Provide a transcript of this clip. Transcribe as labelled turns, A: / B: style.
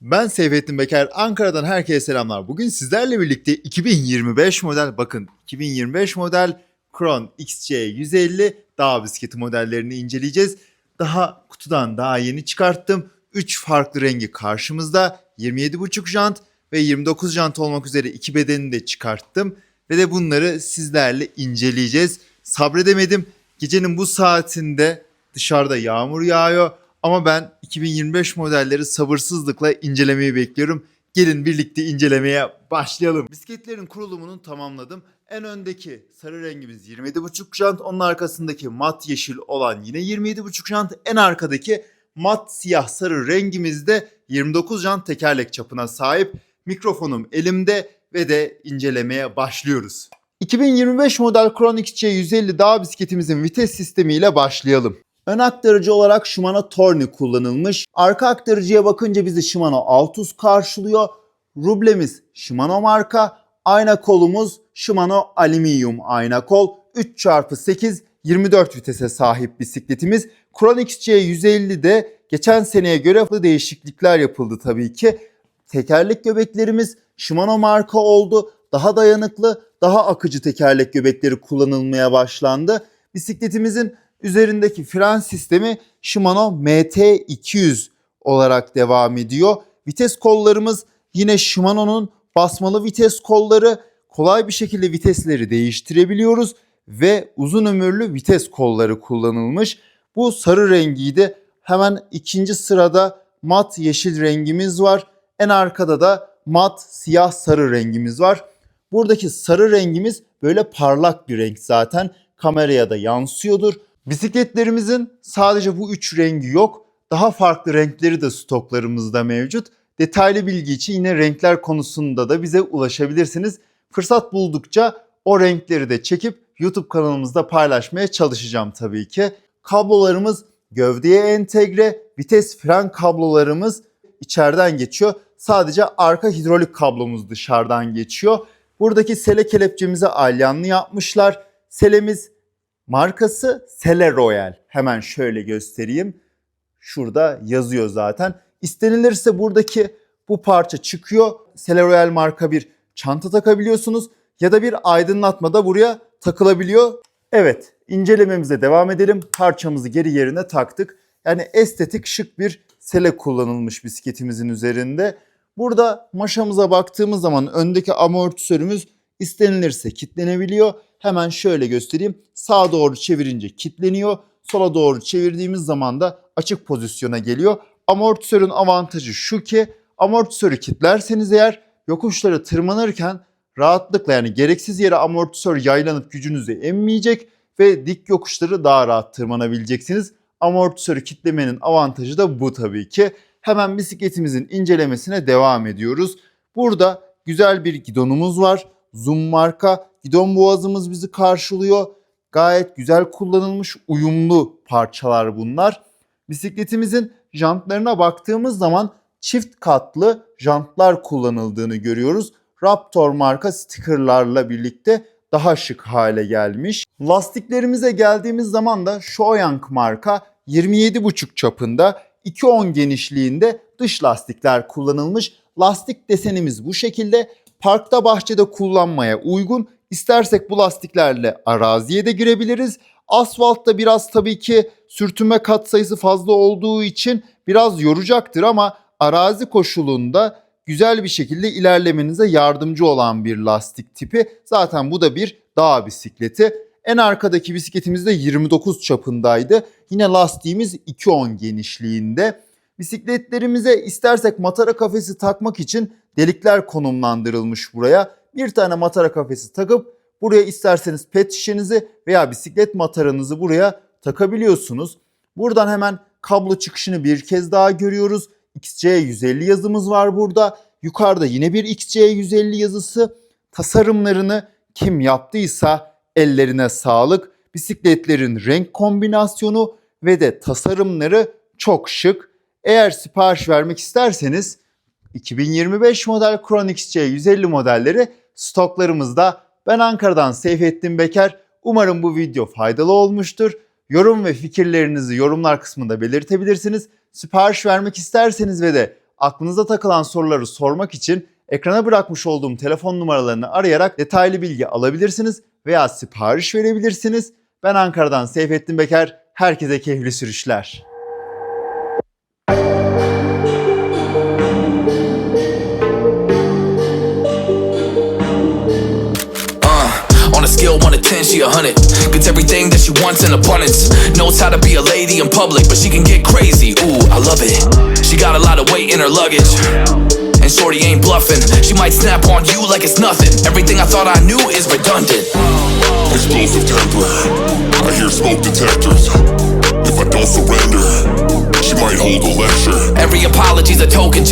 A: Ben Seyfettin Beker, Ankara'dan herkese selamlar. Bugün sizlerle birlikte 2025 model, bakın 2025 model Kron XC150 dağ bisikleti modellerini inceleyeceğiz. Daha kutudan daha yeni çıkarttım. 3 farklı rengi karşımızda. 27,5 jant ve 29 jant olmak üzere iki bedenini de çıkarttım. Ve de bunları sizlerle inceleyeceğiz. Sabredemedim. Gecenin bu saatinde dışarıda yağmur yağıyor. Ama ben 2025 modelleri sabırsızlıkla incelemeyi bekliyorum. Gelin birlikte incelemeye başlayalım. Bisikletlerin kurulumunu tamamladım. En öndeki sarı rengimiz 27,5 jant. Onun arkasındaki mat yeşil olan yine 27,5 jant. En arkadaki mat siyah sarı rengimiz de 29 jant tekerlek çapına sahip. Mikrofonum elimde ve de incelemeye başlıyoruz. 2025 model Kron XC150 dağ bisikletimizin vites sistemiyle başlayalım. Ön aktarıcı olarak Shimano Torni kullanılmış. Arka aktarıcıya bakınca bizi Shimano Altus karşılıyor. Rublemiz Shimano marka. Ayna kolumuz Shimano alüminyum ayna kol. 3x8 24 vitese sahip bisikletimiz. Kron XC150'de geçen seneye göre farklı değişiklikler yapıldı tabii ki. Tekerlek göbeklerimiz Shimano marka oldu. Daha dayanıklı, daha akıcı tekerlek göbekleri kullanılmaya başlandı. Bisikletimizin üzerindeki fren sistemi Shimano MT200 olarak devam ediyor. Vites kollarımız yine Shimano'nun basmalı vites kolları. Kolay bir şekilde vitesleri değiştirebiliyoruz ve uzun ömürlü vites kolları kullanılmış. Bu sarı rengiydi. Hemen ikinci sırada mat yeşil rengimiz var. En arkada da mat siyah sarı rengimiz var. Buradaki sarı rengimiz böyle parlak bir renk zaten. Kameraya da yansıyordur. Bisikletlerimizin sadece bu üç rengi yok. Daha farklı renkleri de stoklarımızda mevcut. Detaylı bilgi için yine renkler konusunda da bize ulaşabilirsiniz. Fırsat buldukça o renkleri de çekip YouTube kanalımızda paylaşmaya çalışacağım tabii ki. Kablolarımız gövdeye entegre, vites fren kablolarımız içeriden geçiyor. Sadece arka hidrolik kablomuz dışarıdan geçiyor. Buradaki sele kelepçemize alyanlı yapmışlar. Selemiz markası Sele Royal. Hemen şöyle göstereyim. Şurada yazıyor zaten. İstenilirse buradaki bu parça çıkıyor. Sele Royal marka bir çanta takabiliyorsunuz ya da bir aydınlatma da buraya takılabiliyor. Evet, incelememize devam edelim. Parçamızı geri yerine taktık. Yani estetik şık bir sele kullanılmış bisikletimizin üzerinde. Burada maşamıza baktığımız zaman öndeki amortisörümüz istenilirse kilitlenebiliyor. Hemen şöyle göstereyim. Sağa doğru çevirince kilitleniyor. Sola doğru çevirdiğimiz zaman da açık pozisyona geliyor. Amortisörün avantajı şu ki amortisörü kilitlerseniz eğer yokuşları tırmanırken rahatlıkla yani gereksiz yere amortisör yaylanıp gücünüzü emmeyecek ve dik yokuşları daha rahat tırmanabileceksiniz. Amortisörü kitlemenin avantajı da bu tabii ki. Hemen bisikletimizin incelemesine devam ediyoruz. Burada güzel bir gidonumuz var. Zoom marka gidon boğazımız bizi karşılıyor. Gayet güzel kullanılmış uyumlu parçalar bunlar. Bisikletimizin jantlarına baktığımız zaman çift katlı jantlar kullanıldığını görüyoruz. Raptor marka stikerlarla birlikte daha şık hale gelmiş. Lastiklerimize geldiğimiz zaman da Shoyang marka 27,5 çapında 2.10 genişliğinde dış lastikler kullanılmış. Lastik desenimiz bu şekilde. Parkta bahçede kullanmaya uygun. İstersek bu lastiklerle araziye de girebiliriz. Asfaltta biraz tabii ki sürtünme katsayısı fazla olduğu için biraz yoracaktır ama arazi koşulunda güzel bir şekilde ilerlemenize yardımcı olan bir lastik tipi. Zaten bu da bir dağ bisikleti. En arkadaki bisikletimiz de 29 çapındaydı. Yine lastiğimiz 2.10 genişliğinde. Bisikletlerimize istersek matara kafesi takmak için delikler konumlandırılmış buraya. Bir tane matara kafesi takıp buraya isterseniz pet şişenizi veya bisiklet mataranızı buraya takabiliyorsunuz. Buradan hemen kablo çıkışını bir kez daha görüyoruz. XC150 yazımız var burada. Yukarıda yine bir XC150 yazısı. Tasarımlarını kim yaptıysa ellerine sağlık. Bisikletlerin renk kombinasyonu ve de tasarımları çok şık. Eğer sipariş vermek isterseniz 2025 model Kron XC150 modelleri stoklarımızda. Ben Ankara'dan Seyfettin Beker. Umarım bu video faydalı olmuştur. Yorum ve fikirlerinizi yorumlar kısmında belirtebilirsiniz. Sipariş vermek isterseniz ve de aklınıza takılan soruları sormak için ekrana bırakmış olduğum telefon numaralarını arayarak detaylı bilgi alabilirsiniz veya sipariş verebilirsiniz. Ben Ankara'dan Seyfettin Beker. Herkese keyifli sürüşler.
B: On a scale 1 to 10, she a 100. Gets everything that she wants in abundance. Knows how to be a lady in public, but she can get crazy. Ooh, I love it. She got a lot of weight in her luggage. And Shorty ain't bluffing. She might snap on you like it's nothing. Everything I thought I knew is redundant.
C: Explosive temper. I hear smoke detectors. If I don't surrender, she might hold a lecture.
B: Every apology's a token.